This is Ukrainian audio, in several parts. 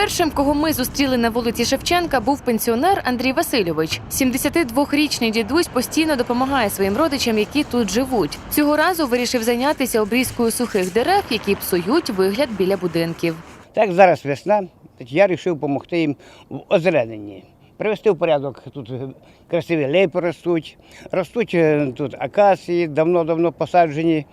Першим, кого ми зустріли на вулиці Шевченка, був пенсіонер Андрій Васильович. 72-річний дідусь постійно допомагає своїм родичам, які тут живуть. Цього разу вирішив зайнятися обрізкою сухих дерев, які псують вигляд біля будинків. Так зараз весна, я вирішив допомогти їм в озелененні. Привести в порядок тут е, красиві лейпи ростуть, ростуть е, тут акації, давно-давно посаджені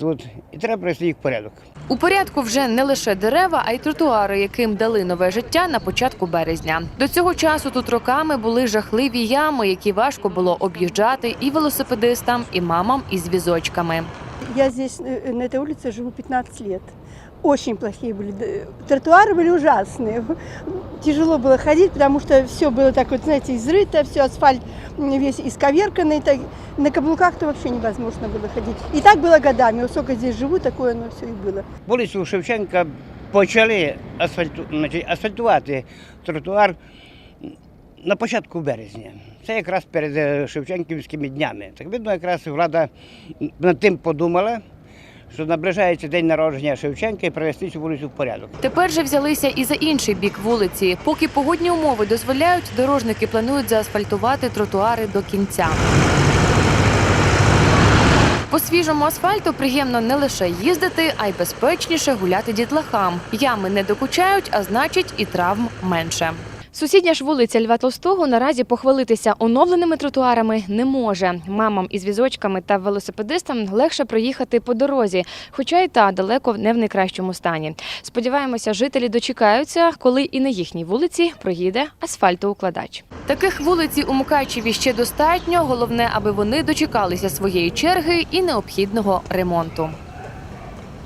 тут. І треба привести їх в порядок. У порядку вже не лише дерева, а й тротуари, яким дали нове життя на початку березня. До цього часу тут роками були жахливі ями, які важко було об'їжджати і велосипедистам, і мамам із візочками. Я здесь, э, на этой улице живу 15 лет Очень плохие были. д- Тротуары были ужасные. Тяжело было ходить, потому что все было так вот, знаете, изрыто, все асфальт м, весь исковерканный. так на каблуках-то вообще невозможно было ходить. И так было годами. Вот сколько здесь живу, такое оно все и было. Вулицю Шевченка почали асфальту, значить, асфальтувати тротуар на початку березня. Це якраз перед е, Шевченківськими днями. Так видно, якраз влада над тим подумала, що наближається день народження Шевченка і привести цю вулицю в порядок. Тепер же взялися і за інший бік вулиці. Поки погодні умови дозволяють, дорожники планують заасфальтувати тротуари до кінця. По свіжому асфальту приємно не лише їздити, а й безпечніше гуляти дітлахам. Ями не докучають, а значить і травм менше. Сусідня ж вулиця Льва Толстого наразі похвалитися оновленими тротуарами не може. Мамам із візочками та велосипедистам легше проїхати по дорозі, хоча й та далеко не в найкращому стані. Сподіваємося, жителі дочекаються, коли і на їхній вулиці проїде асфальтоукладач. Таких вулиць у Мукачеві ще достатньо. Головне, аби вони дочекалися своєї черги і необхідного ремонту.